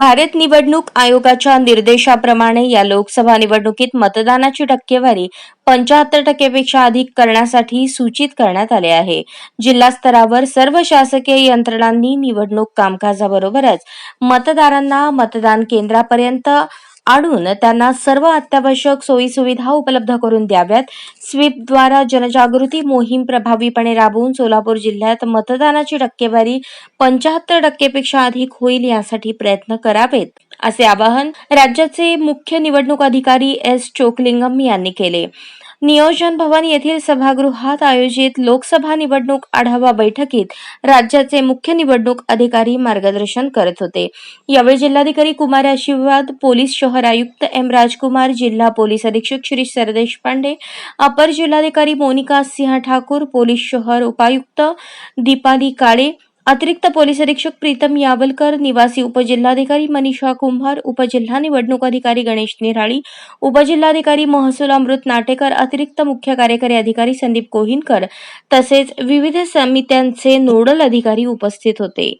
भारत निवडणूक आयोगाच्या निर्देशाप्रमाणे या लोकसभा निवडणुकीत मतदानाची टक्केवारी पंचाहत्तर टक्केपेक्षा अधिक करण्यासाठी सूचित करण्यात आले आहे. जिल्हा स्तरावर सर्व शासकीय यंत्रणांनी निवडणूक कामकाजाबरोबरच मतदारांना मतदान केंद्रापर्यंत आणून त्यांना सर्व अत्यावश्यक सोयीसुविधा उपलब्ध करून द्याव्यात. स्वीपद्वारा जनजागृती मोहीम प्रभावीपणे राबवून सोलापूर जिल्ह्यात मतदानाची टक्केवारी पंचाहत्तर टक्केपेक्षा अधिक होईल यासाठी प्रयत्न करावेत असे आवाहन राज्याचे मुख्य निवडणूक अधिकारी एस चोकलिंगम यांनी केले. नियोजन भवन येथील सभागृहात आयोजित लोकसभा निवडणूक आढावा बैठकीत राज्याचे मुख्य निवडणूक अधिकारी मार्गदर्शन करत होते. यावेळी जिल्हाधिकारी कुमार आशीर्वाद पोलीस शहर आयुक्त एम राजकुमार जिल्हा पोलीस अधीक्षक श्री सरदेश पांडे अपर जिल्हाधिकारी मोनिका सिंह ठाकूर पोलीस शहर उपायुक्त दीपाली काळे अतिरिक्त पोलीस अधीक्षक प्रीतम यावलकर निवासी उपजिल्हाधिकारी मनीषा कुंभार उपजिल्हा निवडणूक अधिकारी गणेश निराळी उपजिल्हाधिकारी महसूल अमृत नाटेकर अतिरिक्त मुख्य कार्यकारी अधिकारी संदीप कोहिनकर तसेच विविध समित्यांचे नोडल अधिकारी उपस्थित होते.